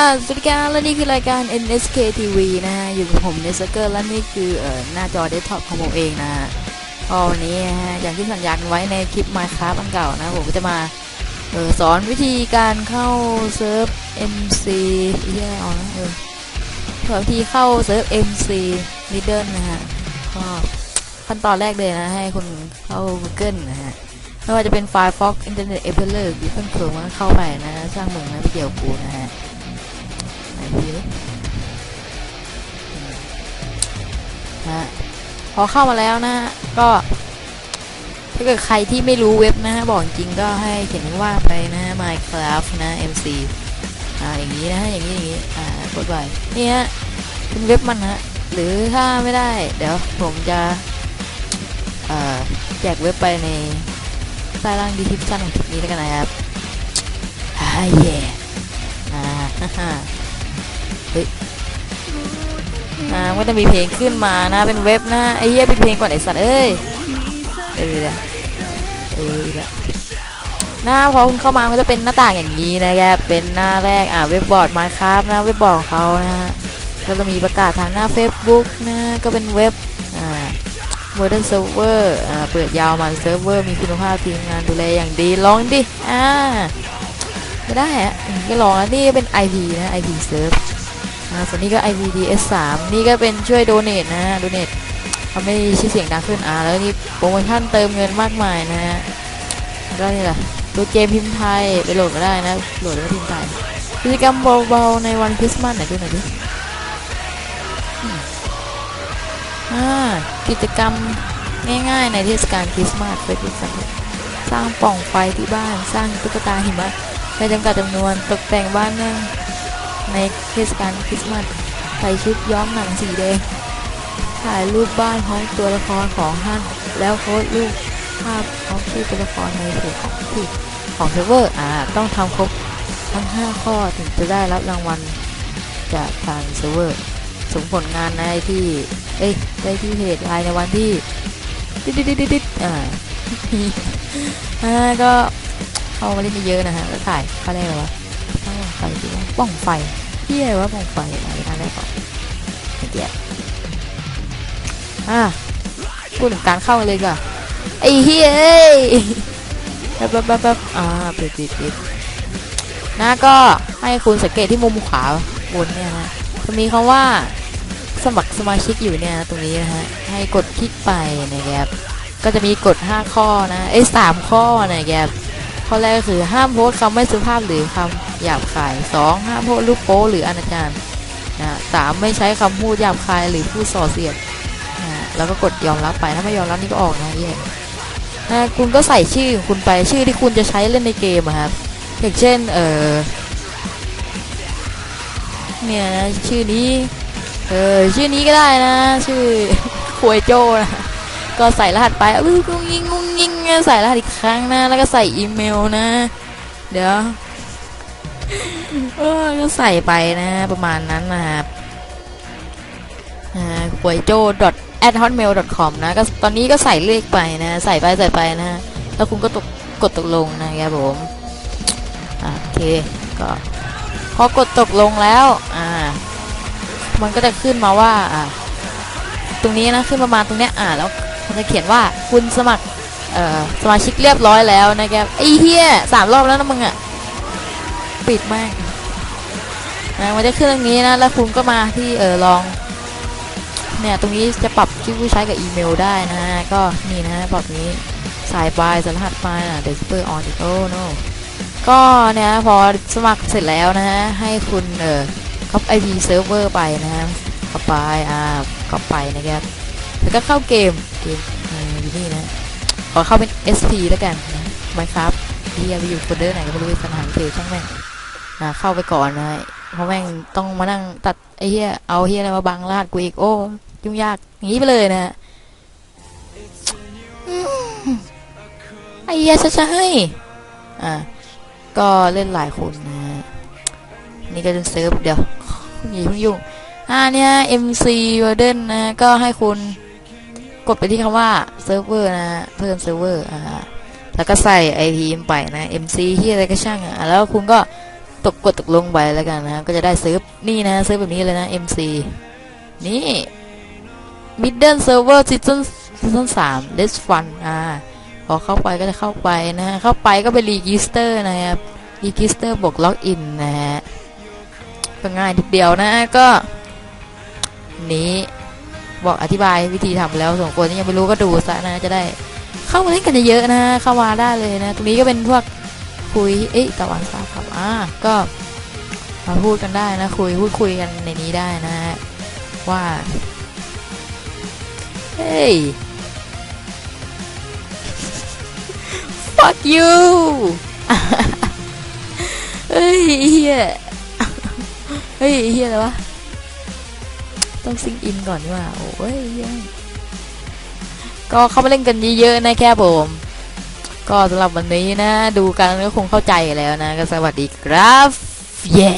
อ่าสวัสดีครับและนี่คือรายการ NSK TV นะฮะ อยู่กับผมเนสเกอร์และนี่คือเอ่อหน้าจอเดสก์ท็อปของผมเองนะฮะก็วันนี้นะฮะ อย่างที่สัญญาณไว้ในคลิป Minecraft อันเก่านะ ผมก็จะมาเออสอนวิธีการเข้าเซิร์ฟ MC แย่เอานะเออสอนวิธีเข้าเซิร์ฟ MC Middle นะฮะ ก็ขั้นตอนแรกเลยนะ ให้คุณเข้า Google นะฮะไม่ว่าจะเป็น Firefox Internet Explorer หรือ Google Chrome ก็เข้าไปนะช่างมึงนะไม่เกี่ยวกูนะฮะะพอเข้ามาแล้วนะฮะก็ถ้าเกิดใครที่ไม่รู้เว็บนะฮะบอกจริงก็ให้เขียนว่าไปนะ Minecraft นะ MC อ่าอย่างนี้นะฮะอย่างนี้อย่างนี้อ่ากดไปนี่ฮะเป็นเว็บมันฮะหรือถ้าไม่ได้ เดี๋ยวผมจะอ่อแจกเว็บไปในใต้ล่างดีทิปชั่นของคลิปนี้แล้วกันนะครับอ่าเย่อ่าฮ่าฮ่า อ่าก็จะมีเพลงขึ้นมานะเป็นเว็บนะไอ้เหี้ยเป็นเพลงก่อนไอ้สัตว์เอ้ยเออลยเออลยหน้าพอคุณเข้ามาก็จะเป็นหน้าต่างอย่างนี้นะครับเป็นหน้าแรกอ่าเว็บบอร์ดมาครับนะเว็บบอร์ดของเขานะฮะก็จะมีประกาศทางหน้า Facebook นะก็เป็นเว็บอ่า Modern Server อ่าเปิดยาวมันเซิร์ฟเวอร์มีคุณภาพทีมงานดูแลอย่างดีลองดิอ่าไม่ได้อะก็ลองแล้วนี่เป็น IP นะ IP Serve อ่าส่วนนี้ก็ IVDS 3นี่ก็เป็นช่วยโดเนทนะฮะโดเนททำให้ชื่อเสียงดังขึ้นอ่าแล้วนี่โปรโมชั่นเติมเงินมากมายนะฮะแล้วก็นี่แหละตัวเกมพิมพ์ไทยไปโหลดก็ได้นะโหลดแล้วพิมพ์ไทยกิจกรรมเบาๆในวันคริสต์มาสไหนดูหน่อยดิอ่ากิจกรรมง่ายๆในเทศกาลคริสต์มาสไปดูกันสร้างป่องไฟที่บ้าน สร้างตุ๊กตาหิมะไม่จำกัดจำนวนตกแต่งบ้านนื่ง ในเทศกาลคริสต์มาสใส่ชุดย้อมหนังสีแดง ถ่ายรูปบ้านของตัวละครของท่านแล้วโพสต์รูปภาพของชื่อตัวละครในเพจของที่ของเซิร์ฟเวอร์อ่าต้องทำครบทั้ง 5 ข้อถึงจะได้รับรางวัลจากทางเซิร์ฟเวอร์สมผลงานในที่ เอ้ยได้ที่เพจไลน์ในวันที่ดิดดิดดิดดิดอ่าอ่าก็เข้ามาเล่นเยอะนะฮะแล้วถ่ายเข้อแรกเลยวะป้อง ไฟดีว่าป้องไฟพี่อะไรว่าป้องไฟอะไรกันได้ก่อนเมื่อกี้อะพูดถึงการเข้าเลยก่อนไอ้เฮ้ยแบแป๊บแป๊บแป๊บอ่าปิดปิดปิดนะก็ให้คุณสังเกตที่มุมขวาบนเนี่ยนะจะมีคำว่าสมัครสมาชิกอยู่เนี่ยตรงนี้นะฮะให้กดคลิกไปนะครับก็จะมีกฎ5ข้อนะเอ้สามข้อนะครับข้อแรกก็คือห้ามโพสคำไม่สุภาพหรือคำ หยาบคาย 2. ห้ามพสต์รูปโป๊หรืออนาจารนะสามไม่ใช้คำพูดหยาบคายหรือพูดส่อเสียดนะแล้วก็กดยอมรับไปถ้าไม่ยอมรับนี่ก็ออกนะเย่นะคุณก็ใส่ชื่อของคุณไปชื่อที่คุณจะใช้เล่นในเกมครับอย่างเช่นเออเนี่ยนะชื่อนี้เออชื่อนี้ก็ได้นะ ชื่อควยโจนะก็ใส่รหัสไปอุ้ยงุ้งยิงงุ้งยิงใส่รหัสอีกครั้งนะ แล้วก็ใส่อีเมลนะ เดี๋ยว เออก็ใส่ไปนะประมาณนั้นนะครับหวยโจ at hotmail com นะก็ตอนนี้ก็ใส่เลขไปนะ ใส่ไปใส่ไปนะ แล้วคุณก็ตกกดตกลงนะครับผมโอเคก็พอกดตกลงแล้วอ่ามันก็จะขึ้นมาว่าอ่าตรงนี้นะขึ้นประมาณตรงเนี้ยอ่าแล้วมันจะเขียนว่าคุณสมัครเอ่อสมาชิกเรียบร้อยแล้วนะครับไอ้เฮียสามรอบแล้วนะมึงอะ ปิดมากนะมันจะขึ้นตรงนี้นะ แล้วคุณก็มาที่เออลอง เนี่ยตรงนี้จะปรับชื่อผู้ใช้กับอีเมลได้นะฮะก็นี่นะปรับนี้สายปลายสรหัสปลายนะเดสเปอร์ออนโอ้โนก็เนี่ยพอสมัครเสร็จแล้วนะฮะให้คุณเออก๊อปไอพีเซิร์ฟเวอร์ไปนะฮะก๊อปไปอ่าก๊อปไปนะครับแล้วก็เข้าเกมเกมอยู่นี่นะขอเข้าเป็น SP แล้วกันนะไมครับที่ไปอยู่โฟลเดอร์ไหนก็ไม่รู้ปัญหาเพจช่างแม่ง นะเข้าไปก่อนนะเพราะแม่งต้องมานั่งตัดไอ้เหี้ยเอาเหี้ยอะไรมาบังรหัสกูอีกโอ้ยุ่งยากอย่างนี้ไปเลยนะไอ้เหี้ยจะใช่อ่าก็เล่นหลายคนนะ นี่ก็เป็นเซิร์ฟเดี๋ยวอย่าเพิ่งยุ่งอ่าเนี่ย MC Warden นะก็ให้คุณกดไปที่คำว่าเซิร์ฟเวอร์นะฮะเพิ่มเซิร์ฟเวอร์อ่าแล้วก็ใส่ IP ไปนะ MC ที่อะไรก็ช่างอะแล้วคุณก็ ตกกดตกลงไปแล้วกันนะก็จะได้ซื้อนี่นะซื้อแบบนี้เลยนะ MC นี่ Middle Server Season Season 3 Let's Fun อ่าพอเข้าไปก็จะเข้าไปนะฮะเข้าไปก็ไปรีจิสเตอร์นะครับรีจิสเตอร์บวกล็อกอินนะฮะก็ง่ายทีเดียวนะก็ นี้บอกอธิบายวิธีทำแล้วส่วนคนที่ยังไม่รู้ก็ดูซะนะจะได้ เข้ามาเล่นกันเยอะๆนะเข้ามาได้เลยนะ ตรงนี้ก็เป็นพวก คุยเอ๊ะตะวันฟ้าครับอ่าก็มาพูดกันได้นะคุยพูดคุยกันในนี้ได้นะฮะว่าเฮ้ย fuck you เฮ้ยเฮียเฮ้ยเฮียอะไรวะต้องซิงอินก่อนดีกว่าโอ้ยเหี้ยก็เข้ามาเล่นกันเยอะๆนะแค่ผม ก็สำหรับวันนี้นะ ดูกันก็คงเข้าใจแล้วนะ ก็สวัสดีครับเย้